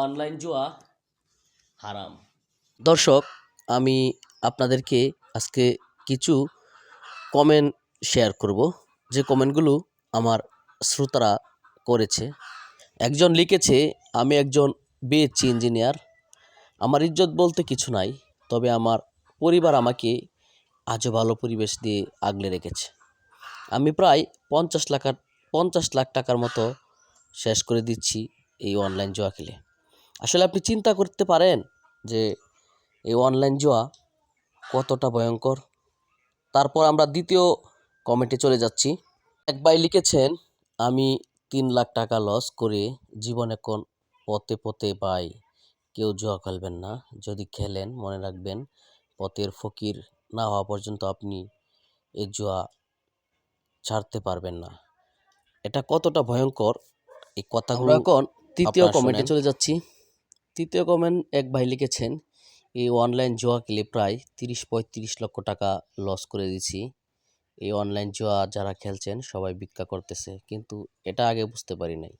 Online জুয়া হারাম। দর্শক, আমি আপনাদেরকে আজকে কিছু কমেন্ট শেয়ার করব। যে কমেন্টগুলো আমার শ্রোতারা করেছে। একজন লিখেছে, আমি একজন বিএসসি ইঞ্জিনিয়ার আমার ইজ্জত বলতে কিছু নাই, তবে আমার পরিবার আমাকে আজও ভালো পরিবেশ দিয়ে আগলে রেখেছে। আমি প্রায় পঞ্চাশ লাখ পঞ্চাশ লাখ টাকার মতো শেষ করে দিচ্ছি এই অনলাইন জুয়া খেলে। আসলে আপনি চিন্তা করতে পারেন যে এই অনলাইন জুয়া কতটা ভয়ঙ্কর। তারপর আমরা দ্বিতীয় কমেন্টে চলে যাচ্ছি। এক ভাই লিখেছেন আমি তিন লাখ টাকা লস করে জীবন এখন পথে পথে পাই কেউ জুয়া খেলবেন না। যদি খেলেন মনে রাখবেন পথের ফকির না হওয়া পর্যন্ত আপনি এই জুয়া ছাড়তে পারবেন না। এটা কতটা ভয়ঙ্কর এই কথাগুলো এখন তৃতীয় কমেন্টে চলে যাচ্ছি। তৃতীয় কমেন্ট এক ভাই লিখেছেন, এই অনলাইন জুয়া খেলে প্রায় তিরিশ পঁয়ত্রিশ লক্ষ টাকা লস করে দিয়েছি। এই অনলাইন জুয়া যারা খেলছেন সবাই ভিক্ষা করতেছে, কিন্তু এটা আগে বুঝতে পারি নাই।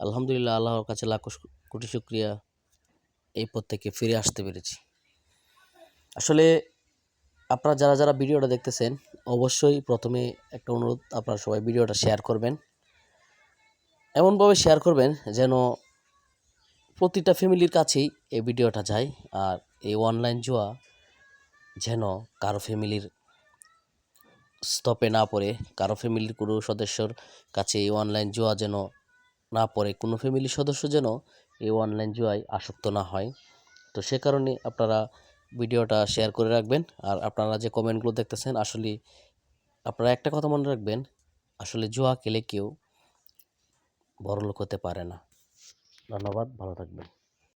আলহামদুলিল্লাহ, আল্লাহর কাছে লাখ কোটি শুক্রিয়া। এই পথ থেকে ফিরে আসতে পেরেছি। আসলে আপনারা যারা যারা ভিডিওটা দেখতেছেন, অবশ্যই প্রথমে একটা অনুরোধ, আপনারা সবাই ভিডিওটা শেয়ার করবেন। এমনভাবে শেয়ার করবেন যেন প্রতিটা ফ্যামিলির কাছেই এই ভিডিওটা যায় আর এই অনলাইন জুয়া যেন কারও ফ্যামিলির স্তপে না পড়ে, কারও ফ্যামিলির কোনো সদস্যর কাছে এই অনলাইন জুয়া যেন না পড়ে, কোনো ফ্যামিলির সদস্য যেন এই অনলাইন জুয়ায় আসক্ত না হয়। তো সে কারণে আপনারা ভিডিওটা শেয়ার করে রাখবেন আর আপনারা যে কমেন্টগুলো দেখতেছেন, আসলে আপনারা একটা কথা মনে রাখবেন, আসলে জুয়া খেলে কেউ বড়লোক হতে পারে না। ধন্যবাদ ভালো থাকবেন।